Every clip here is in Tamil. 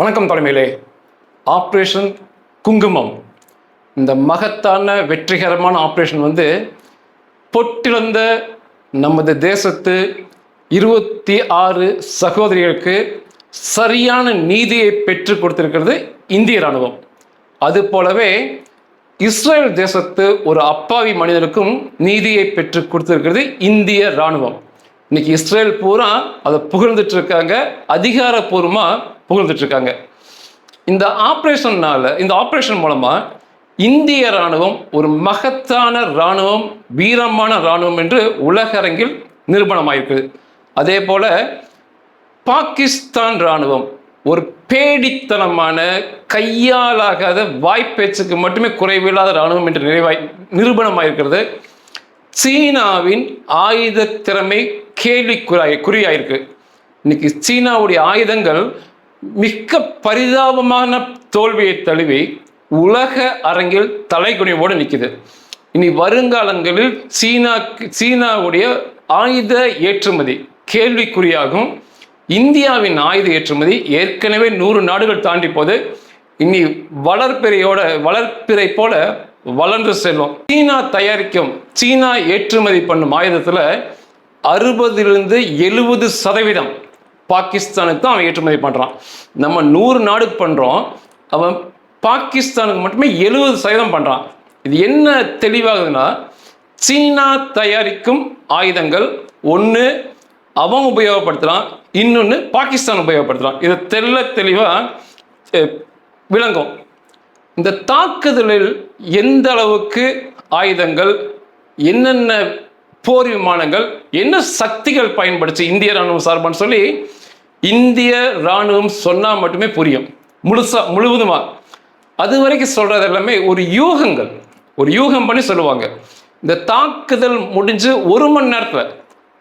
வணக்கம் தலைமையிலே. ஆப்ரேஷன் குங்குமம். இந்த மகத்தான வெற்றிகரமான ஆப்ரேஷன் வந்து பொட்டிழந்த நமது தேசத்து இருபத்தி ஆறு சகோதரிகளுக்கு சரியான நீதியை பெற்று கொடுத்திருக்கிறது இந்திய ராணுவம். அது போலவே இஸ்ரேல் தேசத்து ஒரு அப்பாவி மனிதனுக்கும் நீதியை பெற்று கொடுத்திருக்கிறது இந்திய ராணுவம். இன்னைக்கு இஸ்ரேல் பூரா அதை புகழ்ந்துட்டு இருக்காங்க. அதிகாரப்பூர்வமாக புகழ்ந்துட்டுருக்காங்க. இந்த ஆப்ரேஷன்னால இந்த ஆப்ரேஷன் மூலமாக இந்திய ராணுவம் ஒரு மகத்தான ராணுவம் வீரமான ராணுவம் என்று உலக அரங்கில் நிரூபணமாயிருக்குது. அதே போல் பாகிஸ்தான் ராணுவம் ஒரு பேடித்தனமான கையாலாகாத வாய்ப்பேச்சுக்கு மட்டுமே குறைவில்லாத ராணுவம் என்று நிறைவாய் நிரூபணமாயிருக்கிறது. சீனாவின் ஆயுத திறமை கேள்விக்குறாய் குறியாயிருக்கு. இன்னைக்கு சீனாவுடைய ஆயுதங்கள் மிக்க பரிதாபமான தோல்வியை தழுவி உலக அரங்கில் தலைகுனிவோடு நிற்குது இனி வருங்காலங்களில் சீனா சீனாவுடைய ஆயுத ஏற்றுமதி கேள்விக்குறியாகும். இந்தியாவின் ஆயுத ஏற்றுமதி ஏற்கனவே நூறு நாடுகள் தாண்டி போது இனி வளர்ப்பிறையோட வளர்ப்பிறை போல வளர்ந்து செல்லும். சீனா தயாரிக்கும் சீனா ஏற்றுமதி பண்ணும் ஆயுதத்தில் அறுபதிலிருந்து எழுபது சதவீதம் பாகிஸ்தானுக்கு தான் அவன் ஏற்றுமதி பண்ணுறான் நம்ம நூறு நாடுக்கு பண்ணுறோம் அவன் பாகிஸ்தானுக்கு மட்டுமே எழுபது சதவீதம் பண்ணுறான் இது என்ன தெளிவாகுதுன்னா சீனா தயாரிக்கும் ஆயுதங்கள் ஒன்று அவன் உபயோகப்படுத்துகிறான் இன்னொன்று பாகிஸ்தான் உபயோகப்படுத்துகிறான் இது தெள்ள தெளிவாக விளங்கும். இந்த தாக்குதலில் எந்த அளவுக்கு ஆயுதங்கள் என்னென்ன போர் விமானங்கள் என்ன சக்திகள் பயன்படுத்தி இந்திய ராணுவம் சார்பான்னு சொல்லி இந்திய ராணுவம் சொன்னால் மட்டுமே புரியும். முழுசா முழுவதுமா. அது வரைக்கும் சொல்றது எல்லாமே ஒரு யூகங்கள். ஒரு யூகம் பண்ணி சொல்லுவாங்க. இந்த தாக்குதல் முடிஞ்சு ஒரு மணி நேரத்தில்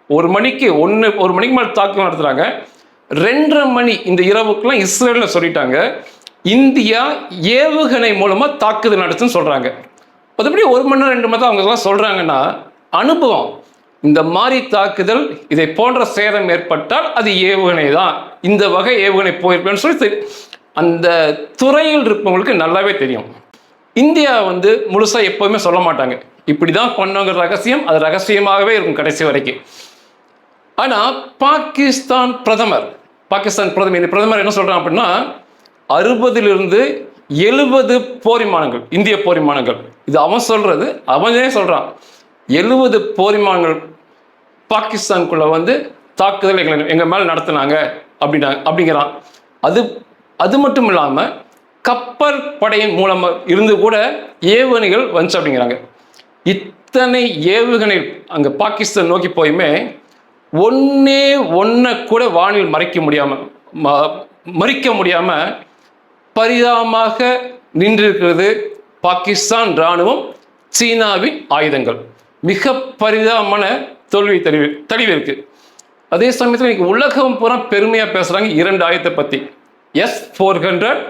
ஒரு மணிக்கு ஒன்று ஒரு மணிக்கு மேலே தாக்குதல் நடத்துகிறாங்க ரெண்டரை மணி இந்த இரவுக்குலாம் இஸ்ரேலில் சொல்லிட்டாங்க. இந்தியா ஏவுகணை மூலமாக தாக்குதல் நடத்துன்னு சொல்கிறாங்க மற்றபடி ஒரு மணி நேரம் ரெண்டு மணி தான் அவங்க சொல்கிறாங்கன்னா அனுபவம் இந்த மாதிரி தாக்குதல் இதை போன்ற சேதம் ஏற்பட்டால் அது ஏவுகணை தான் இந்த வகை ஏவுகணை போயிருப்பேன்னு சொல்லி அந்த துறையில் இருப்பவங்களுக்கு நல்லாவே தெரியும். இந்தியா வந்து முழுசாக எப்போதுமே சொல்ல மாட்டாங்க. இப்படி தான் பண்ணோங்கிற ரகசியம் அது ரகசியமாகவே இருக்கும் கடைசி வரைக்கும். ஆனால் பாகிஸ்தான் பிரதமர் பாகிஸ்தான் பிரதமர் இந்த பிரதமர் என்ன சொல்கிறான் அப்படின்னா அறுபதிலிருந்து எழுபது போர் விமானங்கள் இந்திய போர் விமானங்கள். இது அவன் சொல்கிறது அவனே சொல்கிறான் எழுபது போரிமான்கள் பாகிஸ்தான்குள்ளே வந்து தாக்குதல் எங்களை எங்கள் மேலே நடத்துனாங்க அப்படின்னா அப்படிங்கிறான். அது அது மட்டும் இல்லாமல் கப்பற்படையின் படையின் இருந்து கூட ஏவுகணைகள் வந்துச்சு அப்படிங்கிறாங்க. இத்தனை ஏவுகணை அங்கே பாகிஸ்தான் நோக்கி போயுமே ஒன்றே ஒன்றை கூட வானில் மறைக்க முடியாமல் ம- மறிக்க முடியாமல் பரிதாபமாக நின்றிருக்கிறது பாகிஸ்தான் ராணுவம் சீனாவின் ஆயுதங்கள். மிக பரிதாபமான தோல்வி தெளிவு தெளிவு இருக்கு. அதே சமயத்தில் இன்னைக்கு உலகம் பூரா பெருமையாக பேசுகிறாங்க இரண்டு ஆயத்தை பற்றி எஸ் ஃபோர் ஹண்ட்ரட்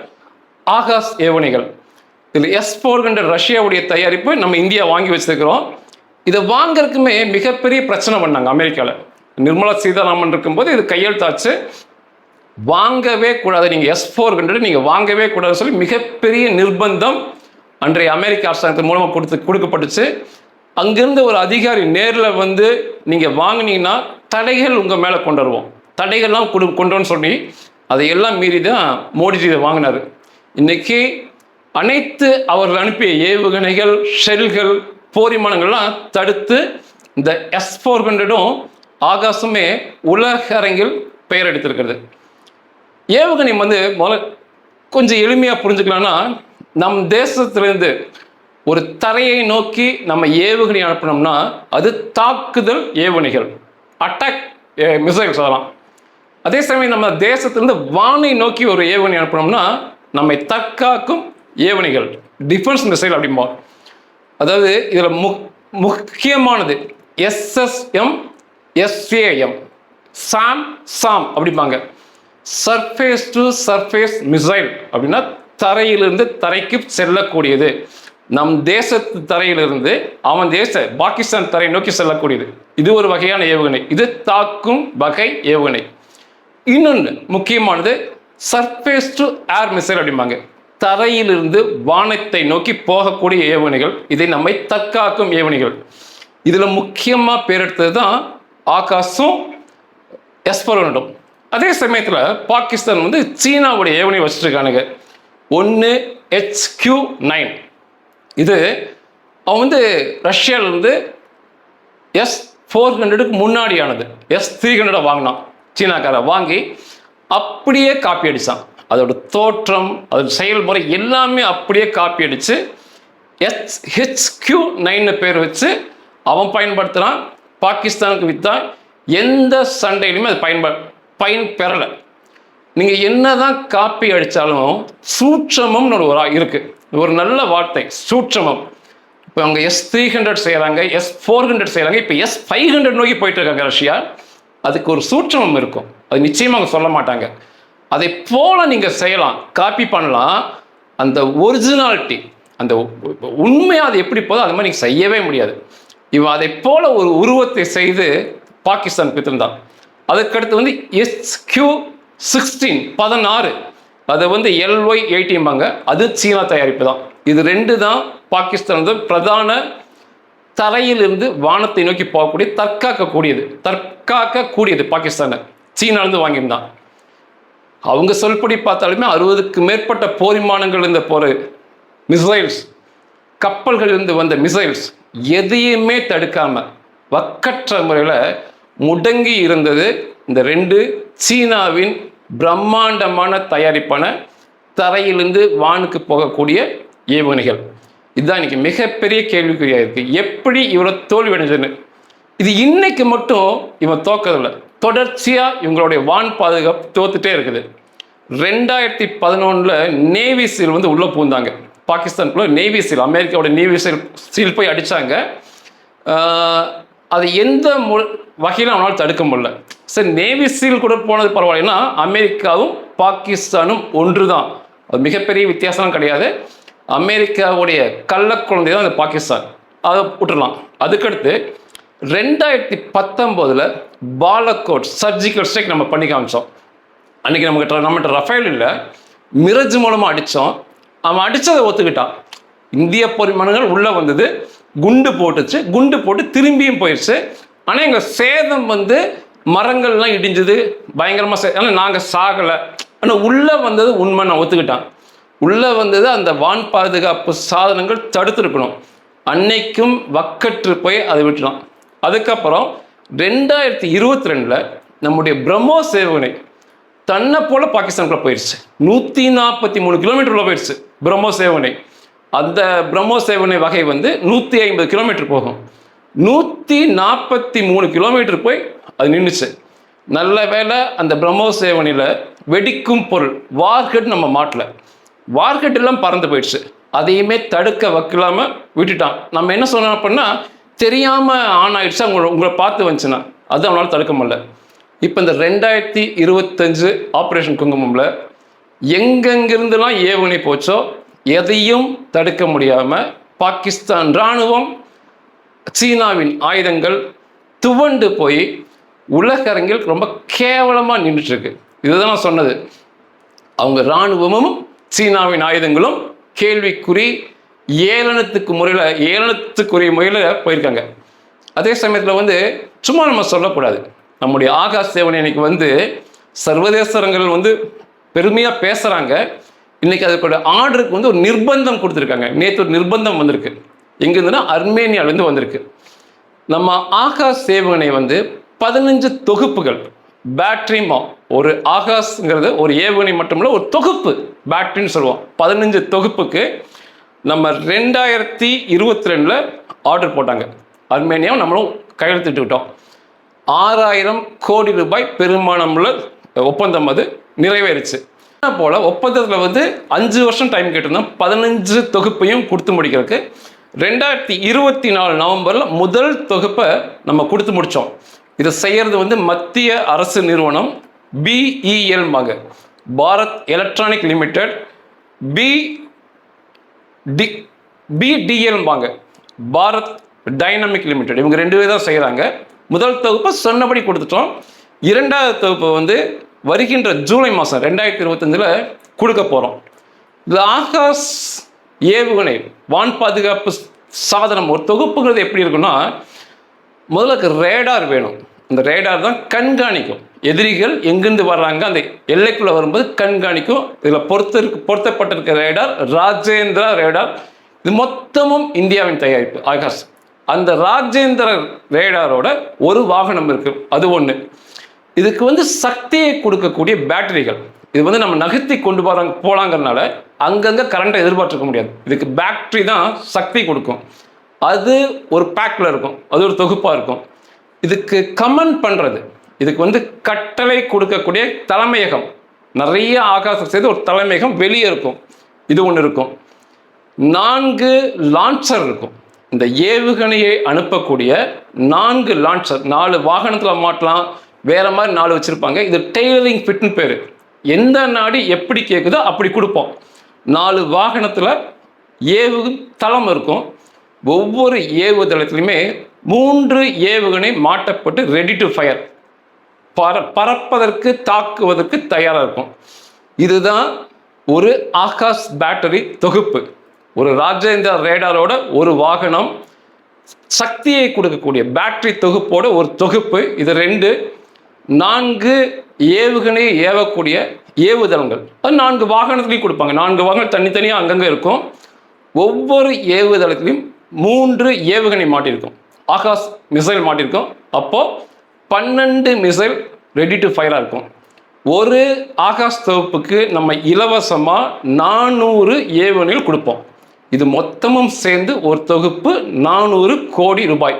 ஆகாஷ் ஏவணிகள் இதில் எஸ் ஃபோர் ஹண்ட்ரட் ரஷ்யாவுடைய தயாரிப்பு நம்ம இந்தியா வாங்கி வச்சிருக்கிறோம். இதை வாங்குறதுக்குமே மிகப்பெரிய பிரச்சனை பண்ணாங்க அமெரிக்காவில் நிர்மலா சீதாராமன் இருக்கும்போது இது கையெழுத்தாச்சு. வாங்கவே கூடாது நீங்கள் எஸ் ஃபோர் ஹண்ட்ரட் நீங்கள் வாங்கவே கூடாதுன்னு சொல்லி மிகப்பெரிய நிர்பந்தம் அன்றைய அமெரிக்க அரசாங்கத்தின் மூலமாக கொடுத்து கொடுக்கப்பட்டுச்சு. அங்கிருந்த ஒரு அதிகாரி நேரில் வந்து நீங்கள் வாங்கினீங்கன்னா தடைகள் உங்கள் மேலே கொண்டு வருவோம். தடைகள்லாம் கொடு கொண்டு வரணும்னு சொல்லி அதையெல்லாம் மீறி தான் மோடிஜி இதை வாங்கினார். இன்னைக்கு அனைத்து அவர்கள் அனுப்பிய ஏவுகணைகள் ஷெல்கள் போரிமானங்கள்லாம் தடுத்து இந்த எஸ் ஃபோர் ஹண்ட்ரடும் ஆகாசமே உலக அரங்கில் பெயர் எடுத்திருக்கிறது ஏவுகணை வந்து முதல்ல கொஞ்சம் எளிமையாக புரிஞ்சுக்கலாம்னா நம் தேசத்திலேருந்து ஒரு தரையை நோக்கி நம்ம ஏவுகணை அனுப்பினோம்னா அது தாக்குதல் ஏவுகணைகள் அட்டாக் மிசைல் சொல்லலாம். அதே சமயம் நம்ம தேசத்திலிருந்து வானை நோக்கி ஒரு ஏவுகணை அனுப்பினோம்னா நம்மை தற்காக்கும் ஏவுகணைகள் டிஃபென்ஸ் மிசைல் அப்படிம்பா. அதாவது இதில் மு முக்கியமானது எஸ்எஸ்எம் எஸ்ஏஎம் சாம் சாம் அப்படிம்பாங்க. சர்ஃபேஸ் டு சர்ஃபேஸ் மிசைல் அப்படின்னா தரையிலிருந்து தரைக்கு செல்லக்கூடியது. நம் தேசத்து தரையிலிருந்து அவன் தேச பாகிஸ்தான் தரை நோக்கி செல்லக்கூடியது. இது ஒரு வகையான ஏவுகணை. இது தாக்கும் வகை ஏவுகணை. இன்னொன்று முக்கியமானது சர்ஃபேஸ் டு ஏர் மிசைல் அப்படிம்பாங்க. தரையிலிருந்து வானத்தை நோக்கி போகக்கூடிய ஏவுகணைகள் இதை நம்மை தற்காக்கும் ஏவுகணைகள். இதில் முக்கியமாக பேர் எடுத்தது தான் ஆகாசும் எஸ்பரோனடும் அதே சமயத்தில் பாகிஸ்தான் வந்து சீனாவுடைய ஏவுகணை வச்சுருக்கானுங்க. ஒன்று ஹெச்கியூ நைன் இது அவன் வந்து ரஷ்யாவிலேருந்து எஸ் ஃபோர் ஹண்ட்ரடுக்கு முன்னாடியானது. எஸ் த்ரீ ஹண்ட்ரடை வாங்கினான். சீனாக்காரை வாங்கி அப்படியே காப்பி அடித்தான் அதோட தோற்றம் அதோட செயல்முறை எல்லாமே அப்படியே காப்பி அடித்து எஸ் ஹெச்கியூ நைன்னு பேர் வச்சு அவன் பயன்படுத்துகிறான் பாகிஸ்தானுக்கு வித்தான். எந்த சண்டையிலுமே அது பயன்ப பயன் பெறலை. நீங்கள் என்னதான் காப்பி அடித்தாலும் சூட்சமம்னு ஒரு இருக்குது ஒரு நல்ல வார்த்தை சூட்சமம். இப்போ அவங்க எஸ் த்ரீ ஹண்ட்ரட் செய்கிறாங்க எஸ் ஃபோர் ஹண்ட்ரட் செய்கிறாங்க இப்போ எஸ் ஃபைவ் ஹண்ட்ரட் நோக்கி போயிட்டு இருக்காங்க ரஷ்யா. அதுக்கு ஒரு சூட்சமம் இருக்கும். அது நிச்சயமாக அவங்க சொல்ல மாட்டாங்க. அதை போல நீங்கள் செய்யலாம் காப்பி பண்ணலாம். அந்த ஒரிஜினாலிட்டி அந்த உண்மையாக அது எப்படி போதோ அது மாதிரி நீங்கள் செய்யவே முடியாது. இவன் அதை போல ஒரு உருவத்தை செய்து பாகிஸ்தான் பித்திருந்தான் அதுக்கடுத்து வந்து எஸ்கியூ சிக்ஸ்டீன் பதினாறு. அதை வந்து எல்ஒய் எயிட்டிம்பாங்க அது சீனா தயாரிப்பு தான். இது ரெண்டு தான் பாகிஸ்தான் பிரதான தரையிலிருந்து வானத்தை நோக்கி போகக்கூடிய தற்காக்கக்கூடியது. தற்காக்கக்கூடியது பாகிஸ்தானை. சீனாலேருந்து வாங்கியிருந்தான். அவங்க சொல்படி பார்த்தாலுமே அறுபதுக்கு மேற்பட்ட போர் விமானங்கள் இருந்த போர் மிசைல்ஸ் கப்பல்கள் இருந்து வந்த மிசைல்ஸ் எதையுமே தடுக்காம வக்கற்ற முறையில் முடங்கி இருந்தது இந்த ரெண்டு சீனாவின் பிரம்மாண்டமான தயாரிப்பான தரையிலிருந்து வானுக்கு போகக்கூடிய ஏவுகணைகள். இதுதான் இன்னைக்கு மிகப்பெரிய கேள்விக்குறியாக இருக்கு. எப்படி இவரை தோல்வி அடைஞ்சதுன்னு. இது இன்னைக்கு மட்டும் இவன் தோக்கதில்லை தொடர்ச்சியாக இவங்களுடைய வான் பாதுகாப்பு தோத்துட்டே இருக்குது. ரெண்டாயிரத்தி பதினொன்றில் நேவி சீல் வந்து உள்ளே பூந்தாங்க பாகிஸ்தானுக்குள்ள நேவி சீல் அமெரிக்காவோட நேவி சீல் சீல் போய் அடித்தாங்க அது எந்த மு வகையில் அவனால் தடுக்க முடியல. சரி நேவி சீல் கூட போனது பரவாயில்லைன்னா அமெரிக்காவும் பாகிஸ்தானும் ஒன்று தான் அது மிகப்பெரிய வித்தியாசம் கிடையாது. அமெரிக்காவுடைய கள்ளக்குழந்தை தான் அந்த பாகிஸ்தான். அதை விட்டுறலாம். அதுக்கடுத்து ரெண்டாயிரத்தி பத்தொம்போதில் பாலக்கோட் சர்ஜிக்கல் ஸ்ட்ரைக் நம்ம பண்ணி காமிச்சோம். அன்றைக்கி நமக்கு நம்மகிட்ட ரஃபேல் இல்லை. மிரஜ் மூலமாக அடித்தோம் அவன் அடித்ததை ஒத்துக்கிட்டான். இந்திய பொறிமணங்கள் உள்ளே வந்தது. குண்டு போட்டுச்சு. குண்டு போட்டு திரும்பியும் போயிடுச்சு ஆனால் எங்கள் சேதம் வந்து மரங்கள்லாம் இடிஞ்சது பயங்கரமாக சே ஆனால் நாங்கள் சாகலை. ஆனால் உள்ளே வந்தது உண்மை நான் ஒத்துக்கிட்டான். உள்ளே வந்தது அந்த வான் பாதுகாப்பு சாதனங்கள் தடுத்துருக்கணும். அன்னைக்கும் வக்கற்று போய் அதை விட்டுலாம் அதுக்கப்புறம் ரெண்டாயிரத்தி இருபத்தி ரெண்டில் நம்முடைய பிரம்மோ சேவனை தன்னை போல பாகிஸ்தானுக்குள்ளே போயிடுச்சு நூற்றி நாற்பத்தி மூணு கிலோமீட்டருக்குள்ள போயிடுச்சு பிரம்மோ சேவனை அந்த பிரம்மோ சேவனை வகை வந்து நூற்றி ஐம்பது கிலோமீட்டர் போகும். நூற்றி நாற்பத்தி மூணு கிலோமீட்டர் போய் அது நின்றுச்சு நல்ல வேளை அந்த பிரம்மோஸ் சேவனியில் வெடிக்கும் பொருள் வார்கட் நம்ம மாட்டில். வார்கட் எல்லாம் பறந்து போயிடுச்சு. அதையுமே தடுக்க வைக்கலாமல் விட்டுட்டான். நம்ம என்ன சொன்னோம் அப்படின்னா தெரியாமல் ஆன் ஆகிடுச்சு அவங்க உங்களை பார்த்து வந்துச்சுன்னா. அது அவனால் தடுக்க முடியல. இப்போ இந்த ரெண்டாயிரத்தி இருபத்தஞ்சு ஆப்ரேஷன் குங்குமம்ல எங்கெங்கிருந்துலாம் ஏவுகணை போச்சோ எதையும் தடுக்க முடியாமல் பாகிஸ்தான் இராணுவம் சீனாவின் ஆயுதங்கள் துவண்டு போய் உலகரங்கில் ரொம்ப கேவலமாக நின்றுட்டுருக்கு. இதுதான் நான் சொன்னது. அவங்க இராணுவமும் சீனாவின் ஆயுதங்களும் கேள்விக்குறி ஏளனத்துக்கு முறையில் ஏளனத்துக்குரிய முறையில் போயிருக்காங்க. அதே சமயத்தில் வந்து சும்மா நம்ம சொல்லக்கூடாது. நம்முடைய ஆகாஷ் சேவன் இன்னைக்கு வந்து சர்வதேச அரங்கில் வந்து பெருமையாக பேசுகிறாங்க இன்னைக்கு அதுக்கோட ஆர்டருக்கு வந்து ஒரு நிர்பந்தம் கொடுத்துருக்காங்க. நேற்று ஒரு நிர்பந்தம் வந்திருக்கு. எங்கேருந்துன்னா அர்மேனியாவிலேருந்து வந்திருக்கு. நம்ம ஆகாஷ் சேவகனை வந்து பதினஞ்சு தொகுப்புகள் பேட்ரிமா ஒரு ஆகாஷ்ங்கிறது ஒரு ஏவுகணை மட்டுமில்ல ஒரு தொகுப்பு பேட்ரின்னு சொல்லுவோம். பதினஞ்சு தொகுப்புக்கு நம்ம ரெண்டாயிரத்தி இருபத்தி ரெண்டில் ஆர்டர் போட்டாங்க. அர்மேனியாவும் நம்மளும் கையெழுத்திட்டுக்கிட்டோம் ஆறாயிரம் கோடி ரூபாய் பெருமானமுள்ள ஒப்பந்தம் அது நிறைவேறிச்சு. போல் ஒப்பந்தத்தில் வந்து அஞ்சு வருஷம் டைம் கேட்டிருந்தோம். பதினஞ்சு தொகுப்பையும் கொடுத்து முடிக்கிறதுக்கு ரெண்டாயிரத்தி இருபத்தி நாலு நவம்பரில் முதல் தொகுப்பை நம்ம கொடுத்து முடித்தோம் இதை செய்கிறது வந்து மத்திய அரசு நிறுவனம் பிஇஎல் மக. Bharat electronic limited B D BDL வாங்க பாரத் டைனமிக் லிமிடெட். இவங்க ரெண்டு பேர் தான் செய்கிறாங்க முதல் தொகுப்பை சொன்னபடி கொடுத்துட்டோம். இரண்டாவது தொகுப்பு வந்து வருகின்ற ஜூலை மாதம் ரெண்டாயிரத்தி இருபத்தஞ்சில் கொடுக்க போகிறோம் இந்த ஆகாஷ் ஏவுகணை வான் பாதுகாப்பு சாதனம் ஒரு தொகுப்புங்கிறது எப்படி இருக்குன்னா முதல்ல ரேடார் வேணும். இந்த ரேடார் தான் கண்காணிக்கும். எதிரிகள் எங்கிருந்து வர்றாங்க அந்த எல்லைக்குள்ளே வரும்போது கண்காணிக்கும். இதில் பொறுத்த பொருத்தப்பட்டிருக்க ரேடார் ராஜேந்திரா ரேடார் இது மொத்தமும் இந்தியாவின் தயாரிப்பு ஆகாஷ். அந்த ராஜேந்திர ரேடாரோட ஒரு வாகனம் இருக்கு அது ஒன்று இதுக்கு வந்து சக்தியை கொடுக்கக்கூடிய பேட்டரிகள் இது வந்து நம்ம நகர்த்தி கொண்டு போறாங்க போலாங்கிறதுனால அங்கங்கே கரண்ட்டை எதிர்பார்த்துருக்க முடியாது. இதுக்கு பேட்டரி தான் சக்தி கொடுக்கும். அது ஒரு பேக்கில் இருக்கும். அது ஒரு தொகுப்பாக இருக்கும். இதுக்கு கமெண்ட் பண்ணுறது இதுக்கு வந்து கட்டளை கொடுக்கக்கூடிய தலைமையகம். நிறைய ஆகாசம் செய்து ஒரு தலைமையகம் வெளியே இருக்கும். இது ஒன்று இருக்கும். நான்கு லான்ச்சர் இருக்கும். இந்த ஏவுகணையை அனுப்பக்கூடிய நான்கு லான்ச்சர் நாலு வாகனத்தில் மாட்டலாம். வேற மாதிரி நாலு வச்சுருப்பாங்க. இது டெய்லரிங் ஃபிட்னு பேர். எந்த நாடு எப்படி கேட்குதோ அப்படி கொடுப்போம். நாலு வாகனத்தில் ஏவு தளம் இருக்கும். ஒவ்வொரு ஏவுதளத்திலுமே மூன்று ஏவுகணை மாட்டப்பட்டு ரெடி டு ஃபயர் பற பறப்பதற்கு தாக்குவதற்கு தயாராக இருக்கும். இதுதான் ஒரு ஆகாஷ் பேட்டரி தொகுப்பு. ஒரு ராஜேந்திர ரேடாரோட ஒரு வாகனம் சக்தியை கொடுக்கக்கூடிய பேட்டரி தொகுப்போட ஒரு தொகுப்பு. இது ரெண்டு. நான்கு ஏவுகணையை ஏவக்கூடிய ஏவுதளங்கள். அது நான்கு வாகனத்துலையும் கொடுப்பாங்க. நான்கு வாகனம் தனித்தனியாக அங்கங்கே இருக்கும். ஒவ்வொரு ஏவுதளத்திலையும் மூன்று ஏவுகணை மாட்டியிருக்கும். ஆகாஷ் மிசைல் மாட்டியிருக்கும். அப்போது பன்னெண்டு மிசைல் ரெடி டு ஃபயராக இருக்கும். ஒரு ஆகாஷ் தொகுப்புக்கு நம்ம இலவசமாக நானூறு ஏவுகணைகள் கொடுப்போம். இது மொத்தமும் சேர்ந்து ஒரு தொகுப்பு நானூறு கோடி ரூபாய்.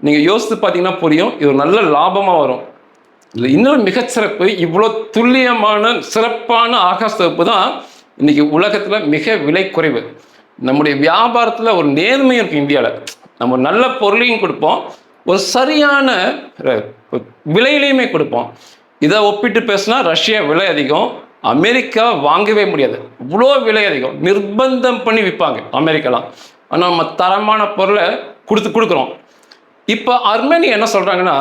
நீங்கள் யோசித்து பார்த்தீங்கன்னா புரியும். இது ஒரு நல்ல லாபமாக வரும். இன்னொரு மிகச்சிறப்பு இவ்வளோ துல்லியமான சிறப்பான ஆகாஷ் தொகுப்பு தான் இன்னைக்கு உலகத்தில் மிக விலை குறைவு. நம்முடைய வியாபாரத்தில் ஒரு நேர்மை இருக்குது இந்தியாவில் நம்ம நல்ல பொருளையும் கொடுப்போம் ஒரு சரியான விலையிலையுமே கொடுப்போம். இதை ஒப்பிட்டு பேசுனா ரஷ்யா விலை அதிகம் அமெரிக்கா வாங்கவே முடியாது. இவ்வளோ விலை அதிகம். நிர்பந்தம் பண்ணி விற்பாங்க அமெரிக்காலாம். ஆனால் நம்ம தரமான பொருளை கொடுத்து கொடுக்குறோம். இப்போ அர்மேனியா என்ன சொல்கிறாங்கன்னா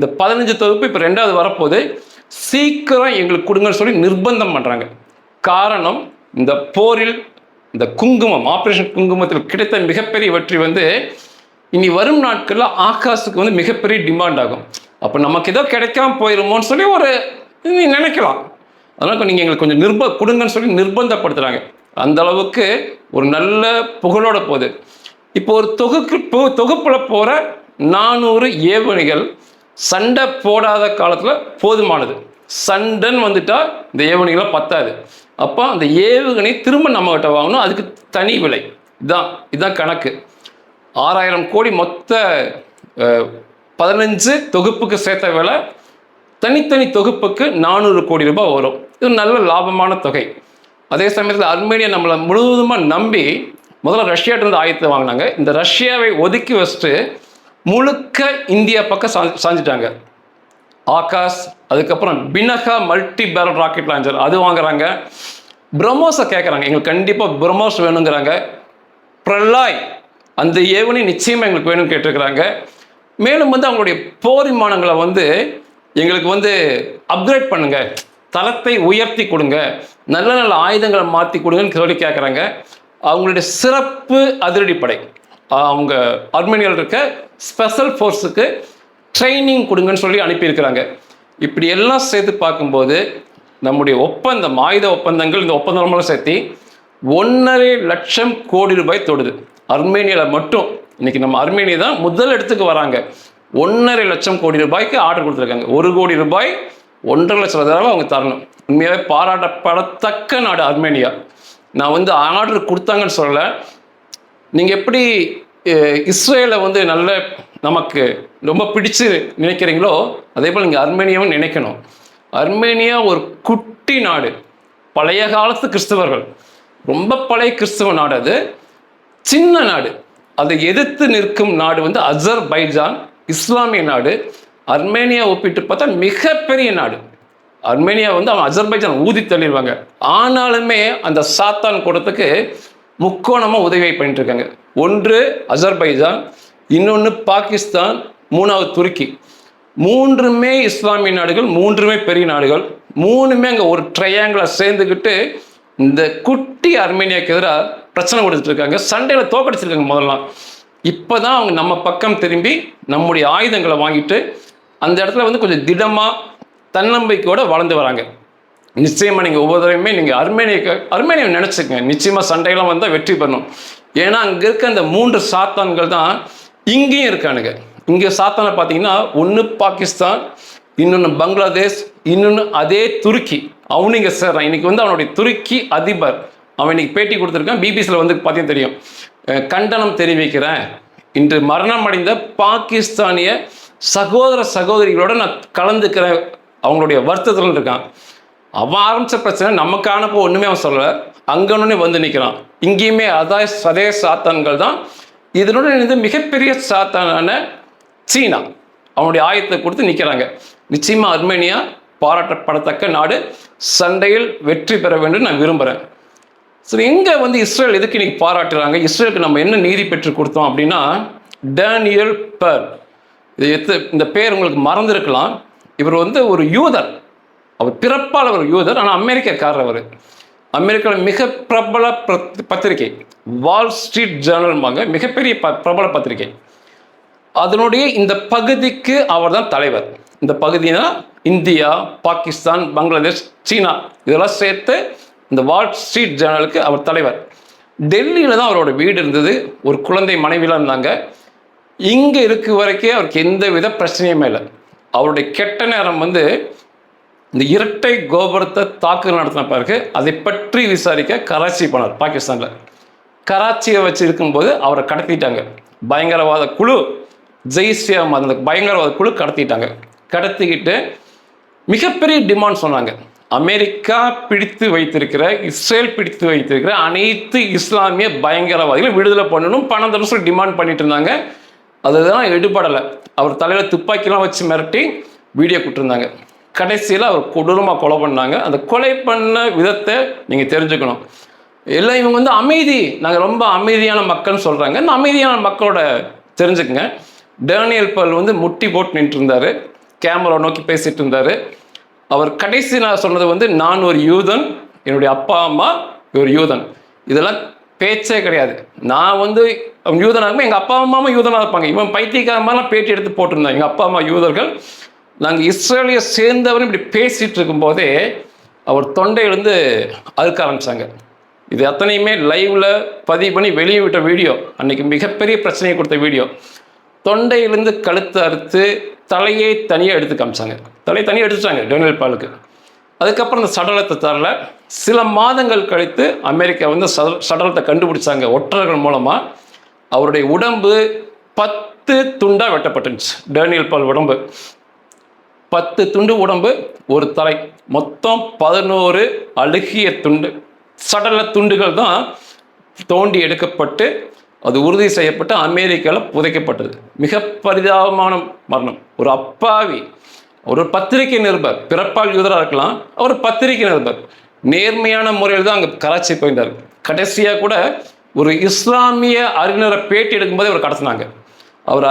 இந்த பதினஞ்சு தொகுப்பு இப்போ ரெண்டாவது வரப்போகுது. சீக்கிரம் எங்களுக்கு கொடுங்கன்னு சொல்லி நிர்பந்தம் பண்ணுறாங்க காரணம் இந்த போரில் இந்த குங்குமம் ஆப்ரேஷன் குங்குமத்தில் கிடைத்த மிகப்பெரிய வெற்றி வந்து இனி வரும் நாட்களில் ஆகாஷுக்கு வந்து மிகப்பெரிய டிமாண்ட் ஆகும். அப்போ நமக்கு ஏதோ கிடைக்காம போயிருமோன்னு சொல்லி ஒரு நீ நினைக்கலாம். அதனால் நீங்கள் எங்களுக்கு கொஞ்சம் நிர்ப கொடுங்கன்னு சொல்லி நிர்பந்தப்படுத்துகிறாங்க அந்த அளவுக்கு ஒரு நல்ல புகழோட போகுது. இப்போ ஒரு தொகுப்பு போ- போகிற நானூறு ஏவுகணைகள் சண்டை போடாத காலத்தில் போதுமானது. சண்டைன்னு வந்துட்டா இந்த ஏவுகணைகளாம் பத்தாது. அப்போ அந்த ஏவுகணை திரும்ப நம்மகிட்ட வாங்கணும். அதுக்கு தனி விலை. இதான் இதுதான் கணக்கு. ஆறாயிரம் கோடி மொத்த பதினஞ்சு தொகுப்புக்கு சேர்த்த விலை தனித்தனி தொகுப்புக்கு நானூறு கோடி ரூபாய் வரும். இது நல்ல லாபமான தொகை. அதே சமயத்தில் அர்மேனியா நம்மளை முழுவதுமாக நம்பி முதல்ல ரஷ்யாட்ட இருந்து ஆயத்தை வாங்கினாங்க. இந்த ரஷ்யாவை ஒதுக்கி வச்சுட்டு முழுக்க இந்தியா பக்கம் சா சாஞ்சிட்டாங்க. ஆகாஷ் அதுக்கப்புறம் Pinaka multi barrel rocket launcher அது வாங்குறாங்க. பிரம்மோஸை கேட்குறாங்க எங்களுக்கு கண்டிப்பாக பிரம்மோஸ் வேணுங்கிறாங்க. பிரலாய் அந்த ஏவனி நிச்சயமாக எங்களுக்கு வேணும்னு கேட்டிருக்கிறாங்க. மேலும் வந்து அவங்களுடைய போர் விமானங்களை வந்து எங்களுக்கு வந்து அப்கிரேட் பண்ணுங்க. தளத்தை உயர்த்தி கொடுங்க. நல்ல நல்ல ஆயுதங்களை மாற்றி கொடுங்கன்னு சொல்லி கேட்குறாங்க அவங்களுடைய சிறப்பு அதிரடிப்படை. அவங்க அர்மேனியாவில் இருக்க ஸ்பெஷல் ஃபோர்ஸுக்கு ட்ரைனிங் கொடுங்கன்னு சொல்லி அனுப்பியிருக்கிறாங்க. இப்படி எல்லாம் சேர்த்து பார்க்கும்போது நம்முடைய ஒப்பந்தம் ஆயுத ஒப்பந்தங்கள் இந்த ஒப்பந்தமெல்லாம் சேர்த்து ஒன்றரை லட்சம் கோடி ரூபாய் தொடுது. அர்மேனியாவில் மட்டும். இன்றைக்கி நம்ம அர்மேனியா தான் முதல் இடத்துக்கு வராங்க. ஒன்றரை லட்சம் கோடி ரூபாய்க்கு ஆர்டர் கொடுத்துருக்காங்க. ஒரு கோடி ரூபாய் ஒன்றரை லட்சம் தடவை அவங்க தரணும். உண்மையாகவே பாராட்டப்படத்தக்க நாடு அர்மேனியா. நான் வந்து ஆர்டர் கொடுத்தாங்கன்னு சொல்லலை. நீங்கள் எப்படி இஸ்ரேலை வந்து நல்ல நமக்கு ரொம்ப பிடிச்சு நினைக்கிறீங்களோ அதே போல் நீங்கள் அர்மேனியாவும் நினைக்கணும். அர்மேனியா ஒரு குட்டி நாடு. பழைய காலத்து கிறிஸ்தவர்கள். ரொம்ப பழைய கிறிஸ்தவ நாடு அது. சின்ன நாடு. அதை எதிர்த்து நிற்கும் நாடு வந்து அசர்பைஜான் இஸ்லாமிய நாடு. அர்மேனியா ஒப்பிட்டு பார்த்தா மிகப்பெரிய நாடு. அர்மேனியா வந்து அவன் அசர்பைஜான் ஊதி தள்ளிடுவாங்க. ஆனாலுமே அந்த சாத்தான் கூடத்துக்கு முக்கோணமாக உதவி பண்ணிட்டு இருக்காங்க ஒன்று அசர்பைஜான் இன்னொன்று பாகிஸ்தான் மூணாவது துருக்கி. மூன்றுமே இஸ்லாமிய நாடுகள் மூன்றுமே பெரிய நாடுகள். மூணுமே அங்கே ஒரு ட்ரையாங்கிளாக சேர்ந்துக்கிட்டு இந்த குட்டி அர்மேனியாவுக்கு எதிராக பிரச்சனை கொடுத்துட்டு இருக்காங்க சண்டையில் தோக்கடிச்சிருக்காங்க முதல்லாம் இப்போ தான் அவங்க நம்ம பக்கம் திரும்பி நம்முடைய ஆயுதங்களை வாங்கிட்டு அந்த இடத்துல வந்து கொஞ்சம் திடமாக தன்னம்பிக்கையோடு வளர்ந்து வராங்க. நிச்சயமாக நீங்கள் ஒவ்வொரு தடவையுமே நீங்கள் அர்மேனிய அர்மேனியை நினச்சிக்கங்க. நிச்சயமாக சண்டையெல்லாம் வந்தால் வெற்றி பெறணும். ஏன்னா அங்கே இருக்க அந்த மூன்று சாத்தான்கள் தான் இங்கேயும் இருக்கானுங்க. இங்கே சாத்தானை பார்த்தீங்கன்னா ஒன்று பாகிஸ்தான் இன்னொன்று பங்களாதேஷ் இன்னொன்று அதே துருக்கி. அவனு இங்கே சேர்றான். இன்னைக்கு வந்து அவனுடைய துருக்கி அதிபர். அவன் இன்னைக்கு பேட்டி கொடுத்துருக்கான். பிபிசியில் வந்து பார்த்தீங்கன்னா தெரியும். கண்டனம் தெரிவிக்கிறேன். இன்று மரணம் அடைந்த பாகிஸ்தானிய சகோதர சகோதரிகளோட நான் கலந்துக்கிறேன். அவங்களுடைய வருத்தத்தில் இருக்கான். அவன் ஆரம்பிச்ச பிரச்சனை நமக்கானப்போ ஒன்றுமே அவன் சொல்லலை. அங்கன்னு வந்து நிற்கிறான் இங்கேயுமே அதே சதே சாத்தான்கள் தான் இதனுடன் இணைந்து மிகப்பெரிய சாத்தானான சீனா அவனுடைய ஆயத்தை கொடுத்து நிற்கிறாங்க நிச்சயமாக அர்மேனியா பாராட்டப்படத்தக்க நாடு. சண்டையில் வெற்றி பெற வேண்டும் நான் விரும்புகிறேன் சரி எங்கே வந்து இஸ்ரேல் எதுக்கு இன்னைக்கு பாராட்டுறாங்க? இஸ்ரேலுக்கு நம்ம என்ன நீதி பெற்று கொடுத்தோம் அப்படின்னா டேனியல் பர் இது எத்து இந்த பேர் உங்களுக்கு மறந்துருக்கலாம். இவர் வந்து ஒரு யூதர். அவர் பிறப்பால் அவர் யூதர் ஆனால் அமெரிக்கக்காரர் அவர் அமெரிக்காவில் மிக பிரபல பத்- பத்திரிகை வால் ஸ்ட்ரீட் ஜேர்னல்பாங்க மிகப்பெரிய ப பிரபல பத்திரிகை. அதனுடைய இந்த பகுதிக்கு அவர் தான் தலைவர். இந்த பகுதினா இந்தியா பாகிஸ்தான் பங்களாதேஷ் சீனா இதெல்லாம் சேர்த்து இந்த வால் ஸ்ட்ரீட் ஜேர்னலுக்கு அவர் தலைவர். டெல்லியில் தான் அவரோட வீடு இருந்தது. ஒரு குழந்தை மனைவிலாம் இருந்தாங்க. இங்கே இருக்க வரைக்கும் அவருக்கு எந்த வித பிரச்சனையுமே இல்லை. அவருடைய கெட்ட நேரம் வந்து இந்த இரட்டை கோபுரத்தை தாக்குதல் நடத்தின பிறகு அதை பற்றி விசாரிக்க கராச்சி போனார் பாகிஸ்தானில். கராச்சியை வச்சு இருக்கும்போது அவரை கடத்திட்டாங்க. பயங்கரவாத குழு ஜெய்ஸ்ரீ அந்த பயங்கரவாத குழு கடத்திட்டாங்க. கடத்திக்கிட்டு மிகப்பெரிய டிமாண்ட் சொன்னாங்க. அமெரிக்கா பிடித்து வைத்திருக்கிற இஸ்ரேல் பிடித்து வைத்திருக்கிற அனைத்து இஸ்லாமிய பயங்கரவாதிகளும் விடுதலை பண்ணணும் பணம் தரணும் சொல்லி டிமாண்ட் பண்ணிட்டு இருந்தாங்க. அதுதான் எடுபடலை. அவர் தலையில் துப்பாக்கிலாம் வச்சு மிரட்டி வீடியோ கொடுத்துருந்தாங்க. கடைசியில் அவர் கொடூரமாக கொலை பண்ணாங்க. அந்த கொலை பண்ண விதத்தை நீங்கள் தெரிஞ்சுக்கணும். எல்லாம் இவங்க வந்து அமைதி. நாங்கள் ரொம்ப அமைதியான மக்கள்னு சொல்கிறாங்க இந்த அமைதியான மக்களோட தெரிஞ்சுக்கங்க. டேனியல் பல் வந்து முட்டி போட்டு நின்று இருந்தார் கேமரா நோக்கி பேசிட்டு இருந்தார். அவர் கடைசி நான் சொன்னது வந்து நான் ஒரு யூதன் என்னுடைய அப்பா அம்மா ஒரு யூதன். இதெல்லாம் பேச்சே கிடையாது. நான் வந்து அவன் எங்கள் அப்பா அம்மாவும் யூதனாக இருப்பாங்க. இவன் பைத்தியக்காரமாலாம் பேட்டி எடுத்து போட்டிருந்தான். எங்கள் அப்பா அம்மா யூதர்கள். நாங்கள் இஸ்ரேலிய சேர்ந்தவரும் இப்படி பேசிகிட்டு இருக்கும்போதே அவர் தொண்டையிலிருந்து அறுக்க ஆரம்பிச்சாங்க. இது அத்தனையுமே லைவில் பதிவு பண்ணி வெளியே விட்ட வீடியோ. அன்றைக்கி மிகப்பெரிய பிரச்சனையை கொடுத்த வீடியோ. தொண்டையிலேருந்து கழுத்து அறுத்து தலையை தனியாக எடுத்து காமிச்சாங்க. தலையை தனியாக எடுத்துட்டாங்க டொனால்ட் பாலுக்கு. அதுக்கப்புறம் இந்த சடலத்தை தரல. சில மாதங்கள் கழித்து அமெரிக்கா வந்து சடலத்தை கண்டுபிடிச்சாங்க ஒற்றர்கள் மூலமாக அவருடைய உடம்பு பத்து துண்டாக வெட்டப்பட்டுருந்துச்சு. டேனியல் பால் உடம்பு. பத்து துண்டு உடம்பு ஒரு தலை. மொத்தம் பதினோரு அழுகிய துண்டு. சடல துண்டுகள் தான் தோண்டி எடுக்கப்பட்டு அது உறுதி செய்யப்பட்டு அமெரிக்காவில் புதைக்கப்பட்டது. மிக பரிதாபமான மரணம். ஒரு அப்பாவி ஒரு பத்திரிகை நிருபர் பிறப்பால் யூதராக இருக்கலாம் அவர் பத்திரிகை நிருபர். நேர்மையான முறையில் தான் அங்கே கராச்சி போயிருந்தார் கடைசியாக கூட ஒரு இஸ்லாமிய அறிஞரை பேட்டி எடுக்கும்போது அவர் கடத்தினாங்க. அவர்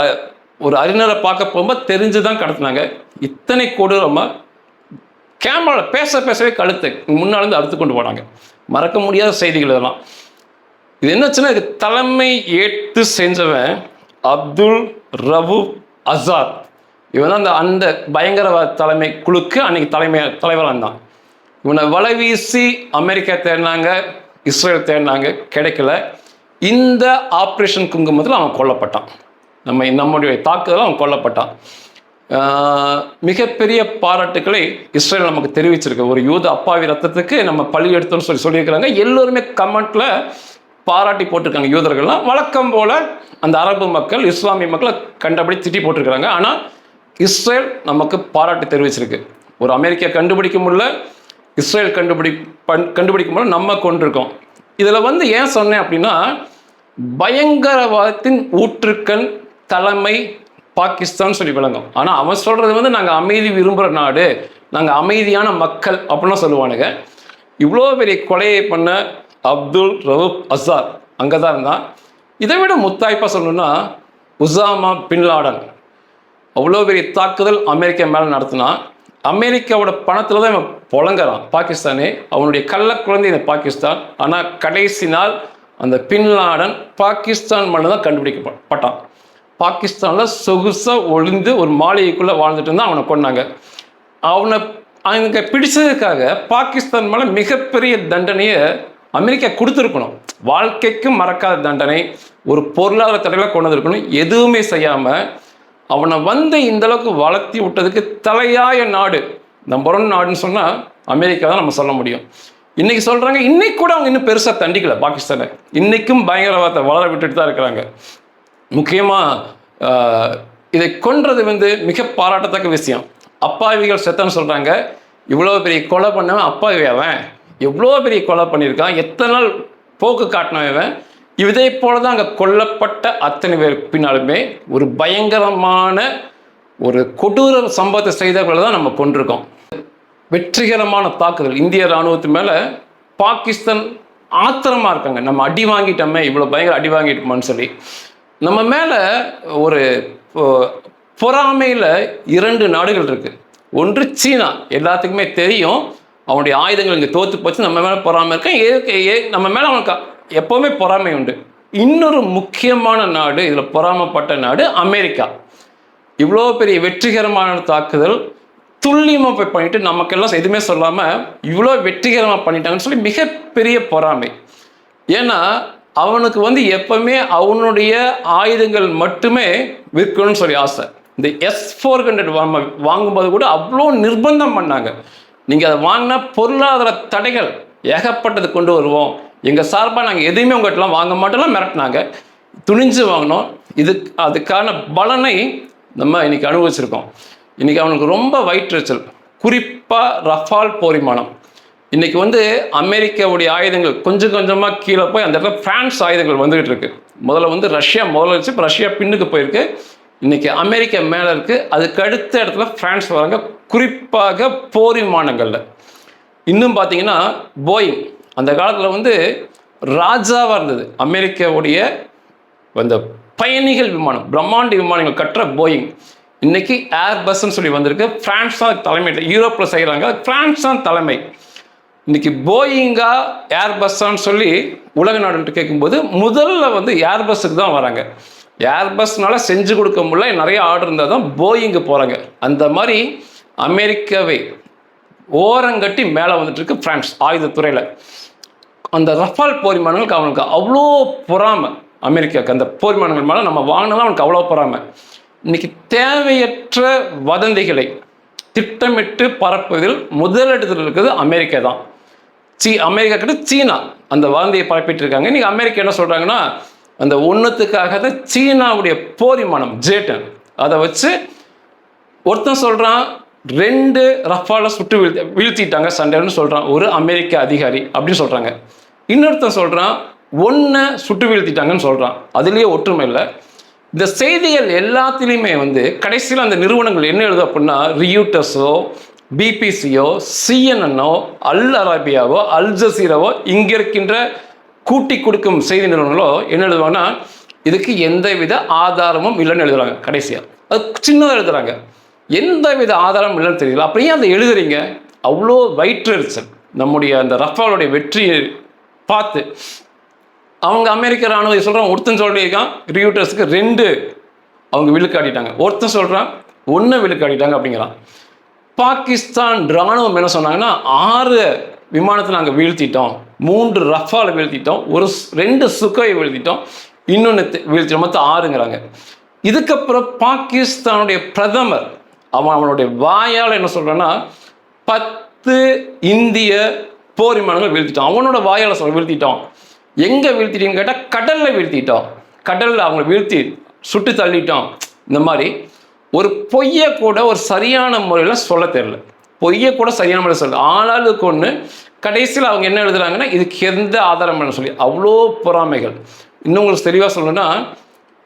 ஒரு அறிஞரை பார்க்க போகும்போது தெரிஞ்சு தான் கடத்தினாங்க. இத்தனை கொடூரமாக கேமராவில் பேச பேசவே கழுத்து. முன்னாலேருந்து அறுத்து கொண்டு போனாங்க. மறக்க முடியாத செய்திகள் இதெல்லாம். இது என்னச்சுன்னா இது தலைமை ஏற்று செஞ்சவன் அப்துல் ரவு அசாத். இவன் தான் அந்த அந்த பயங்கரவாத தலைமை குழுக்கு அன்னைக்கு தலைமை தலைவராக இருந்தான் இவனை வலை வீசி அமெரிக்கா தேடினாங்க இஸ்ரேல் தேடினாங்க கிடைக்கல. இந்த ஆப்ரேஷன் குங்குமத்தில் அவன் கொல்லப்பட்டான். நம்ம நம்முடைய தாக்குதல் அவன் கொல்லப்பட்டான். மிகப்பெரிய பாராட்டுக்களை இஸ்ரேல் நமக்கு தெரிவிச்சிருக்கு. ஒரு யூத அப்பாவி ரத்தத்துக்கு நம்ம பழி எடுத்தோம்னு சொல்லி சொல்லியிருக்கிறாங்க. எல்லோருமே கமெண்ட்ல பாராட்டி போட்டிருக்காங்க. யூதர்கள்லாம் வழக்கம் போல அந்த அரபு மக்கள் இஸ்லாமிய மக்களை கண்டபடி திட்டி போட்டிருக்கிறாங்க. ஆனால் இஸ்ரேல் நமக்கு பாராட்டு தெரிவிச்சிருக்கு. ஒரு அமெரிக்கா கண்டுபிடிக்க முடியல இஸ்ரேல் கண்டுபிடி பண் கண்டுபிடிக்க முடியல நம்ம கொண்டிருக்கோம். இதில் வந்து ஏன் சொன்னேன் அப்படின்னா பயங்கரவாதத்தின் ஊற்றுக்கண் தலைமை பாகிஸ்தான் சொல்லி விளங்கும். ஆனால் அவன் சொல்கிறது வந்து நாங்கள் அமைதி விரும்புகிற நாடு நாங்கள் அமைதியான மக்கள் அப்படின்லாம் சொல்லுவானுங்க. இவ்வளோ பெரிய கொலையை பண்ண அப்துல் ரவுப் அசார் அங்கே தான் இருந்தான். இதை விட முத்தாய்ப்பாக சொல்லணும்னா உசாமா பின் லாடன் அவ்வளோ பெரிய தாக்குதல் அமெரிக்கா மேலே நடத்தினா அமெரிக்காவோட பணத்தில் தான் இவன் புழங்குறான் பாகிஸ்தானே அவனுடைய கள்ள குழந்தை இந்த பாகிஸ்தான். ஆனால் கடைசி நாள் அந்த பின்லாடன் பாகிஸ்தான் மண்ணு தான் கண்டுபிடிக்கப்பட்டான். பாகிஸ்தானில் சொகுசாக ஒளிந்து ஒரு மாளிகைக்குள்ளே வாழ்ந்துட்டு இருந்தால் அவனை கொண்டாங்க அவனை அவங்க பிடிச்சதுக்காக பாகிஸ்தான் மேலே மிகப்பெரிய தண்டனையை அமெரிக்கா கொடுத்துருக்கணும். வாழ்க்கைக்கும் மறக்காத தண்டனை ஒரு பொருளாதார தடையில் கொண்டு வந்திருக்கணும் எதுவுமே செய்யாமல் அவனை வந்து இந்த அளவுக்கு வளர்த்தி விட்டதுக்கு தலையாய நாடு. நம்பர் ஒன் நாடுன்னு சொன்னால் அமெரிக்கா தான் நம்ம சொல்ல முடியும். இன்னைக்கு சொல்கிறாங்க இன்னைக்கு கூட அவங்க இன்னும் பெருசாக தண்டிக்கல பாகிஸ்தானை. இன்னைக்கும் பயங்கரவாதத்தை வளர விட்டுட்டு தான் இருக்கிறாங்க. முக்கியமாக இதை கொன்றது வந்து மிக பாராட்டத்தக்க விஷயம். அப்பாவிகள் செத்தன்னு சொல்கிறாங்க இவ்வளோ பெரிய கொலை பண்ணவன் அப்பாவி அவன். எவ்வளோ பெரிய கொலை பண்ணியிருக்கான். எத்தனை நாள் போக்கு காட்டினவன் இதே போல தான் அங்கே கொல்லப்பட்ட அத்தனை பேர் பின்னாலுமே ஒரு பயங்கரமான ஒரு கொடூர சம்பவத்தை செய்தவர்களை தான் நம்ம கொண்டிருக்கோம் வெற்றிகரமான தாக்குதல். இந்திய இராணுவத்து மேலே பாகிஸ்தான் ஆத்திரமாக இருக்காங்க. நம்ம அடி வாங்கிட்டோமே இவ்வளோ பயங்கர அடி வாங்கிட்டோமான்னு சொல்லி. நம்ம மேலே ஒரு பொறாமையில் இரண்டு நாடுகள் இருக்குது ஒன்று சீனா. எல்லாத்துக்குமே தெரியும். அவனுடைய ஆயுதங்கள் இங்கே தோற்று போச்சு. நம்ம மேலே பொறாமை இருக்கேன் ஏ ஏ நம்ம மேலே அவனுக்கு எப்போவுமே பொறாமை உண்டு. இன்னொரு முக்கியமான நாடு இதில் பொறாமைப்பட்ட நாடு அமெரிக்கா. இவ்வளோ பெரிய வெற்றிகரமான தாக்குதல் துல்லியமாக போய் பண்ணிட்டு நமக்கெல்லாம் எதுவுமே சொல்லாமல் இவ்வளோ வெற்றிகரமாக பண்ணிட்டாங்கன்னு சொல்லி மிகப்பெரிய பொறாமை. ஏன்னா அவனுக்கு வந்து எப்பவுமே அவனுடைய ஆயுதங்கள் மட்டுமே விற்கணும்னு சொல்லி ஆசை. இந்த எஸ் ஃபோர் ஹண்ட்ரட் வாங்கும்போது கூட அவ்வளோ நிர்பந்தம் பண்ணாங்க. நீங்கள் அதை வாங்கினா பொருளாதார தடைகள் ஏகப்பட்டது கொண்டு வருவோம். எங்கள் சார்பாக நாங்கள் எதையுமே உங்கள்கிட்டலாம் வாங்க மாட்டோம்லாம் மிரட்டினாங்க. துணிஞ்சு வாங்கினோம். இது அதுக்கான பலனை நம்ம இன்னைக்கு அனுபவிச்சிருக்கோம். இன்னைக்கு அவனுக்கு ரொம்ப வயிற்றுச்சல். குறிப்பாக ரஃபால் போரிமானம். இன்றைக்கி இன்னைக்கு வந்து அமெரிக்காவுடைய ஆயுதங்கள் கொஞ்சம் கொஞ்சமாக கீழே போய் அந்த இடத்துல பிரான்ஸ் ஆயுதங்கள் வந்துகிட்டு இருக்கு. முதல்ல வந்து ரஷ்யா முதல்ல வச்சு இப்போ ரஷ்யா பின்னுக்கு போயிருக்கு. இன்னைக்கு அமெரிக்கா மேலே இருக்கு. அதுக்கு அடுத்த இடத்துல பிரான்ஸ் வராங்க. குறிப்பாக போர் விமானங்களில். இன்னும் பார்த்தீங்கன்னா போயிங். அந்த காலத்தில் வந்து ராஜாவாக இருந்தது. அமெரிக்காவுடைய அந்த பயணிகள் விமானம் பிரம்மாண்ட விமானங்கள் கட்டுற போயிங். இன்னைக்கு ஏர் பஸ்ன்னு சொல்லி வந்திருக்கு. பிரான்ஸ் தான் தலைமை யூரோப்பில் செய்கிறாங்க பிரான்ஸ் தான் தலைமை. இன்னைக்கு போயிங்கா ஏர் பஸ்ஸான்னு சொல்லி உலக நாடுன்ட்டு கேட்கும்போது முதல்ல வந்து ஏர் பஸ்ஸுக்கு தான் வராங்க. ஏர்பஸ்னால செஞ்சு கொடுக்க முடியல நிறைய ஆர்டர் இருந்தால் தான் போயிங்கு போகிறாங்க அந்த மாதிரி அமெரிக்காவை ஓரங்கட்டி மேலே வந்துட்டுருக்கு ஃப்ரான்ஸ் ஆயுதத்துறையில். அந்த ரஃபால் போர் விமானங்களுக்கு அவனுக்கு அவ்வளோ பொறாமை அமெரிக்காவுக்கு. அந்த போர் விமானங்கள் மேலே நம்ம வாங்கினதான் அவனுக்கு அவ்வளோ பொறாமை. இன்னைக்கு தேவையற்ற வதந்திகளை திட்டமிட்டு பரப்புவதில் முதலிடத்தில் இருக்கிறது அமெரிக்கா தான். சீ அமெரிக்கா கிட்ட சீனா. அந்த வதந்தியை பரப்பிட்டு இருக்காங்க இன்றைக்கி அமெரிக்கா என்ன சொல்கிறாங்கன்னா அந்த ஒன்றுத்துக்காக தான் சீனாவுடைய போர் விமானம் ஜேட்டன் அதை வச்சு ஒருத்தன் சொல்கிறான் ரெண்டு ரஃபால சுட்டு வீழ்த்தி வீழ்த்திட்டாங்க சண்டைன்னு சொல்கிறான் ஒரு அமெரிக்க அதிகாரி அப்படின்னு சொல்கிறாங்க இன்னொருத்தன் சொல்கிறான் ஒன்றை சுட்டு வீழ்த்திட்டாங்கன்னு சொல்கிறான் அதுலேயே ஒற்றுமை இல்லை. இந்த செய்திகள் எல்லாத்துலேயுமே வந்து கடைசியில் அந்த நிறுவனங்கள் என்ன எழுது அப்படின்னா ரியூட்டர்ஸோ பிபிசியோ சிஎன்என்னோ அல் அராபியாவோ அல் ஜசீராவோ இங்கே இருக்கின்ற கூட்டி கொடுக்கும் செய்தி நிறுவனங்களோ என்ன எழுதுவாங்கன்னா இதுக்கு எந்தவித ஆதாரமும் இல்லைன்னு எழுதுறாங்க கடைசியாக அது சின்னதாக எழுதுறாங்க. எந்த வித ஆதாரம் இல்லைன்னு தெரியல. அப்புறம் ஏன் அதை எழுதுறீங்க? அவ்வளோ வயிற்றெரிச்சல். நம்முடைய அந்த ரஃபாலுடைய வெற்றியை பார்த்து. அவங்க அமெரிக்க ராணுவத்தை சொல்கிறான் ஒருத்தன் சொல்லியிருக்கான் ரியூட்டர்ஸுக்கு ரெண்டு அவங்க விழுக்காடிட்டாங்க. ஒருத்தன் சொல்கிறான் ஒன்று விழுக்காடிட்டாங்க அப்படிங்கிறான். பாகிஸ்தான் ராணுவம் என்ன சொன்னாங்கன்னா ஆறு விமானத்தை நாங்கள் வீழ்த்திட்டோம். மூன்று ரஃபால் வீழ்த்திட்டோம். ஒரு ரெண்டு சுக்கை வீழ்த்திட்டோம். இன்னொன்று வீழ்த்திட்டோம். மொத்தம் ஆறுங்கிறாங்க. இதுக்கப்புறம் பாகிஸ்தானுடைய பிரதமர் அவன் அவனுடைய வாயால் என்ன சொல்கிறான்னா பத்து இந்திய போர் விமானங்கள் வீழ்த்திட்டோம் அவனோட வாயால் சொல்ல வீழ்த்திட்டோம் எங்கே வீழ்த்திட்டீங்கன்னு கேட்டால் கடலில் வீழ்த்திட்டோம் கடலில் அவங்கள வீழ்த்தி சுட்டு தள்ளிட்டோம் இந்த மாதிரி ஒரு பொய்யை கூட ஒரு சரியான முறையில் சொல்ல தெரில பொய்யை கூட சரியான முறையில் சொல்ல ஆளாளுக்கு ஒன்று கடைசியில் அவங்க என்ன எழுதுறாங்கன்னா இதுக்கு எந்த ஆதாரம் இல்லைன்னு சொல்லி. அவ்வளோ பொறாமைகள். இன்னும் உங்களுக்கு தெளிவாக சொல்லணும்னா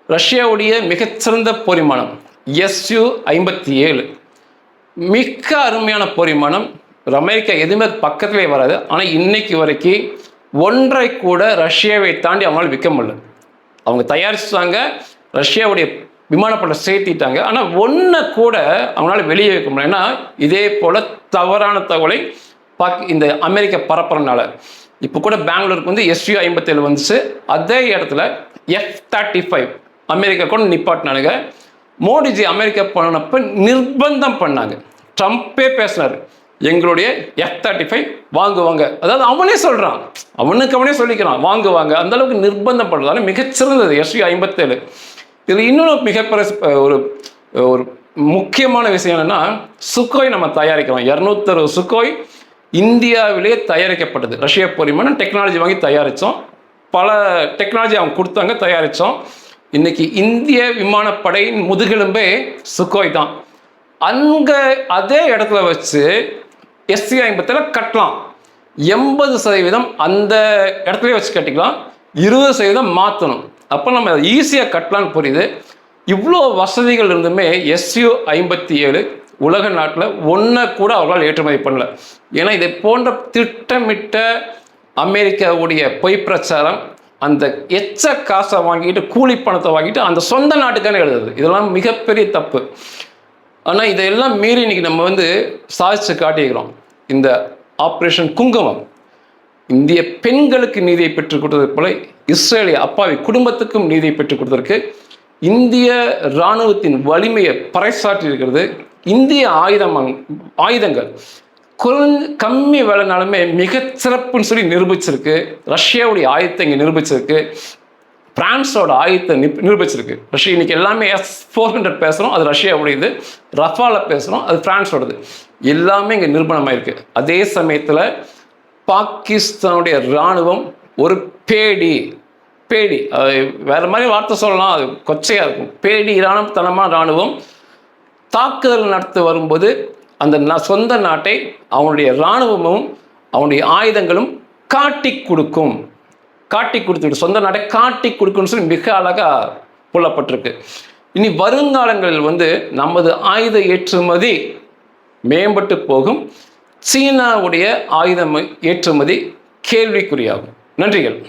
ரஷ்யாவுடைய மிகச்சிறந்த பொறிமானம் எஸ்யூ ஐம்பத்தி ஏழு. மிக அருமையான பொறிமானம் அமெரிக்கா எதுவுமே பக்கத்திலே வராது. ஆனால் இன்னைக்கு வரைக்கும் ஒன்றை கூட ரஷ்யாவை தாண்டி அவங்களால விற்க முடியல. அவங்க தயாரிச்சாங்க ரஷ்யாவுடைய விமானப்படை சேர்த்திட்டாங்க. ஆனால் ஒன்றை கூட அவங்களால வெளியே வைக்க முடியல. ஏன்னா இதே போல் தவறான தகவலை பாக் இந்த அமெரிக்க பரப்புறனால இப்போ கூட பெங்களூருக்கு வந்து எஸ்யூ ஐம்பத்தேழு வந்துச்சு. அதே இடத்துல எஃப் தேர்ட்டி ஃபைவ் அமெரிக்கா கூட நிப்பாட்டினானுங்க. மோடிஜி அமெரிக்கா போனப்ப நிர்பந்தம் பண்ணாங்க. ட்ரம்ப்பே பேசினார். எங்களுடைய எஃப் தேர்ட்டி ஃபைவ் வாங்குவாங்க. அதாவது அவனே சொல்கிறான் அவனுக்கு அவனே சொல்லிக்கிறான். வாங்குவாங்க. அந்த அளவுக்கு நிர்பந்தம் பண்ணுறதால மிகச்சிறந்தது எஸ்யூ ஐம்பத்தேழு. இதில் இன்னொரு மிகப்பெரிய ஒரு ஒரு முக்கியமான விஷயம் என்னென்னா சுக்கோய் நம்ம தயாரிக்கிறோம். இரநூத்தறுபது சுக்கோய் இந்தியாவிலேயே தயாரிக்கப்பட்டது. ரஷ்ய பொறிமான டெக்னாலஜி வாங்கி தயாரித்தோம். பல டெக்னாலஜி அவங்க கொடுத்தாங்க தயாரித்தோம். இன்னைக்கு இந்திய விமானப்படையின் முதுகெலும்பே சுக்கோய் தான். அங்கே அதே இடத்துல வச்சு எஸ்சி ஐம்பத்தில் கட்டலாம். எண்பது சதவீதம் அந்த இடத்துலயே வச்சு கட்டிக்கலாம். இருபது சதவீதம் மாற்றணும் அப்போ நம்ம ஈஸியாக கட்டலான்னு புரியுது. இவ்வளோ வசதிகள் இருந்துமே எஸ்யூ ஐம்பத்தி ஏழு உலக நாட்டில் ஒன்றை கூட அவர்களால் ஏற்றுமதி பண்ணல. ஏன்னா இதை போன்ற திட்டமிட்ட அமெரிக்காவுடைய பொய் பிரச்சாரம் அந்த எச்ச காசை வாங்கிட்டு கூலி பணத்தை வாங்கிட்டு அந்த சொந்த நாட்டுக்கான எழுதுது இதெல்லாம் மிகப்பெரிய தப்பு. ஆனால் இதையெல்லாம் மீறி இன்னைக்கு நம்ம வந்து சாதிச்சு காட்டிக்கிறோம் இந்த ஆப்ரேஷன் குங்குமம். இந்திய பெண்களுக்கு நீதியை பெற்றுக் கொடுத்தது போல இஸ்ரேலிய அப்பாவி குடும்பத்துக்கும் நீதியை பெற்றுக் கொடுத்ததற்கு இந்திய இராணுவத்தின் வலிமையை பறைசாற்றி இருக்கிறது. இந்திய ஆயுதம் ஆயுதங்கள் குறைஞ்ச கம்மி விலைனாலுமே மிக சிறப்புன்னு சொல்லி நிரூபிச்சிருக்கு. ரஷ்யாவுடைய ஆயுதத்தை இங்கே நிரூபிச்சிருக்கு. பிரான்ஸோட ஆயுதத்தை நிரூபிச்சிருக்கு. ரஷ்யா இன்னைக்கு எல்லாமே எஸ் ஃபோர் ஹண்ட்ரட் பேசுகிறோம் அது ரஷ்யாவுடையது. ரஃபால பேசுகிறோம் அது பிரான்ஸோடது. எல்லாமே இங்கே நிரூபணமாயிருக்கு. அதே சமயத்தில் பாகிஸ்தானுடைய இராணுவம் ஒரு பேடி பேடி. அது வேறு மாதிரி வார்த்தை சொல்லலாம். அது கொச்சையாக இருக்கும். பேடி இராணுவத்தனமான இராணுவம் தாக்குதல் நடத்த வரும்போது அந்த சொந்த நாட்டை அவனுடைய இராணுவமும் அவனுடைய ஆயுதங்களும் காட்டி கொடுக்கும். காட்டி கொடுத்துட்டு சொந்த நாட்டை காட்டி கொடுக்குன்னு சொல்லி மிக அழகாக புலப்பட்டிருக்கு. இனி வருங்காலங்களில் வந்து நமது ஆயுத ஏற்றுமதி மேம்பட்டு போகும். சீனாவுடைய ஆயுதம் ஏற்றுமதி கேள்விக்குறியாகும். நன்றிகள்.